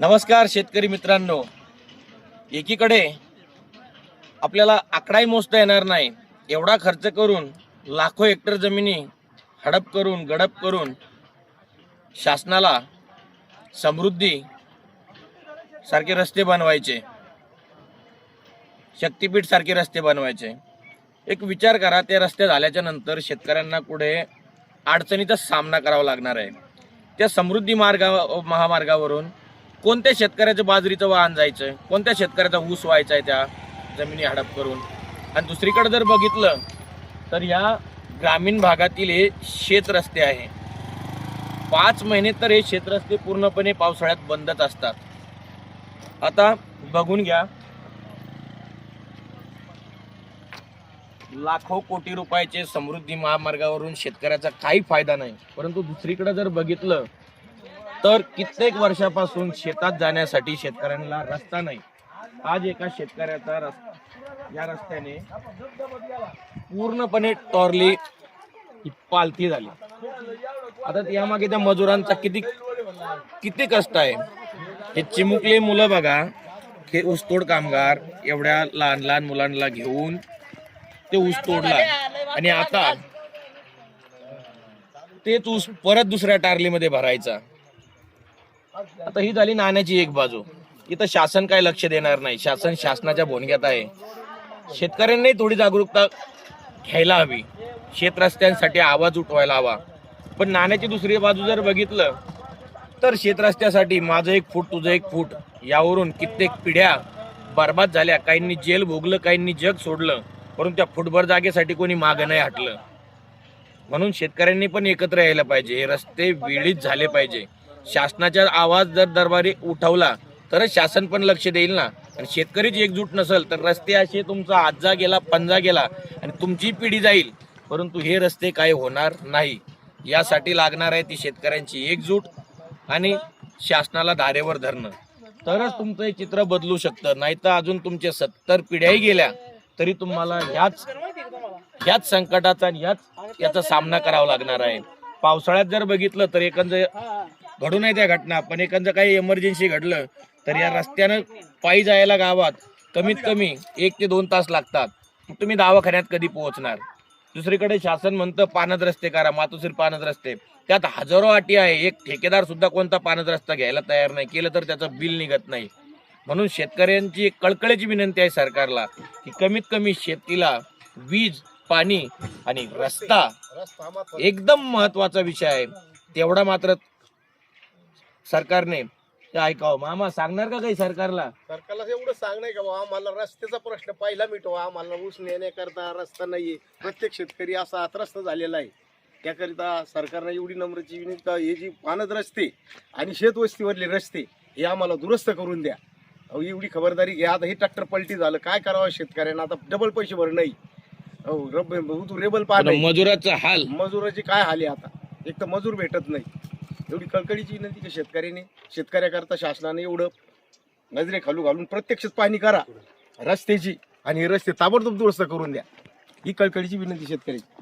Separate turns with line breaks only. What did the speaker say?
नमस्कार शेतकरी मित्रांनो. एकीकडे आपल्याला आकडाही मोजता येणार नाही. एवढा खर्च करून लाखो हेक्टर जमिनी हडप करून गडप करून शासनाला समृद्धी सारखे रस्ते बनवायचे. शक्तीपीठ सारखे रस्ते बनवायचे. एक विचार करा ते रस्ते झाल्याच्यानंतर शेतकऱ्यांना पुढे अडचणीचा सामना करावा लागणार आहे. त्या समृद्धी मार्गा महामार्गावरून कोणत्या शेतकऱ्याचं बाजरीचं वाहन जायचं कोणत्या शेतकऱ्याचा ऊस व्हायचा आहे त्या जमिनी हडप करून? आणि दुसरीकडे जर बघितलं तर ह्या ग्रामीण भागातील हे शेत रस्ते आहे. पाच महिने तर हे शेतरस्ते पूर्णपणे पावसाळ्यात बंदच असतात. आता बघून घ्या. लाखो कोटी रुपयाचे समृद्धी महामार्गावरून शेतकऱ्याचा काही फायदा नाही. परंतु दुसरीकडे जर बघितलं तर कित्येक वर्षापासून शेतात जाण्यासाठी शेतकऱ्यांना रस्ता नाही. आज एका शेतकऱ्याचा रस्ता या रस्त्याने पूर्णपणे टॉरली पालथी झाली. आता यामागे त्या मजुरांचा किती किती कष्ट आहे. हे चिमुकले मुलं बघा. हे ऊसतोड कामगार एवढ्या लहान लहान मुलांना घेऊन ते ऊस तोडला. आणि आता तेच ऊस परत दुसऱ्या टारलीमध्ये भरायचा. आता ही झाली नाण्याची एक बाजू. इथं शासन काय लक्ष देणार नाही. शासन शासनाच्या भोनग्यात आहे. शेतकऱ्यांनी थोडी जागरूकता घ्यायला हवी. शेत रस्त्यांसाठी आवाज उठवायला हवा. पण नाण्याची दुसरी बाजू जर बघितलं तर शेत रस्त्यासाठी माझं एक फूट तुझं एक फूट यावरून कित्येक पिढ्या बर्बाद झाल्या. काहींनी जेल भोगलं काहींनी जग सोडलं परंतु त्या फुटभर जागेसाठी कोणी मागं नाही हटलं. म्हणून शेतकऱ्यांनी पण एकत्र यायला पाहिजे. हे रस्ते वेळीच झाले पाहिजे. शासनाचा आवाज जर दरबारी उठवला तरच शासन पण लक्ष देईल ना. आणि शेतकरीच एकजूट नसेल तर रस्ते असे तुमचा आजा गेला पंजा गेला आणि तुमची पिढी जाईल. परंतु हे रस्ते काय होणार नाही. यासाठी लागणार आहे ती शेतकऱ्यांची एकजूट आणि शासनाला धारेवर धरणं. तरच तुमचं हे चित्र बदलू शकतं. नाही तर अजून तुमच्या सत्तर पिढ्याही गेल्या तरी तुम्हाला ह्याच ह्याच संकटाचा आणि ह्याच याचा सामना करावा लागणार आहे. पावसाळ्यात जर बघितलं तर एकंदर घडू नाही त्या घटना पण एखादं काही इमर्जन्सी घडलं तर या रस्त्यानं पायी जायला गावात कमीत कमी एक ते दोन तास लागतात. तुम्ही दवाखान्यात कधी पोहोचणार? दुसरीकडे शासन म्हणतं पानद रस्ते करा मातोश्री पानद रस्ते. त्यात हजारो अटी आहे. एक ठेकेदार सुद्धा कोणता पानद रस्ता घ्यायला तयार नाही. केलं तर त्याचं बिल निघत नाही. म्हणून शेतकऱ्यांची एक कळकळीची विनंती आहे सरकारला की कमीत कमी शेतीला वीज पाणी आणि रस्ता एकदम महत्त्वाचा विषय आहे. तेवढा मात्र सरकारने. ते ऐकावं. मामा सांगणार का काही सरकारला?
सरकारला एवढं सांग नाही का बाबा आम्हाला रस्त्याचा प्रश्न पहिला मिटवा आम्हाला ऊस नेण्याकरता रस्ता नाहीये. प्रत्येक शेतकरी असा त्रस्त झालेला आहे. त्याकरिता सरकारने एवढी नम्रची विनंती हे जी पानद रस्ते आणि शेतवस्तीवरले रस्ते हे आम्हाला दुरुस्त करून द्या. अहो एवढी खबरदारी घ्या. आता हे ट्रॅक्टर पलटी झालं. काय करावं शेतकऱ्यांना? आता डबल पैसे भर नाही. अहो रब रेबल पा
पण मजुराचा हाल.
मजुराचे काय हाल आहे आता? एक तर मजूर भेटत नाही. एवढी कळकळीची विनंती की शेतकऱ्याने शेतकऱ्याकरता शासनाने एवढं नजरे खालू घालून प्रत्यक्षच पाहणी करा. रस्त्याची आणि हे रस्ते ताबडतोब दुरुस्त करून द्या. ही कळकळीची विनंती शेतकऱ्याची.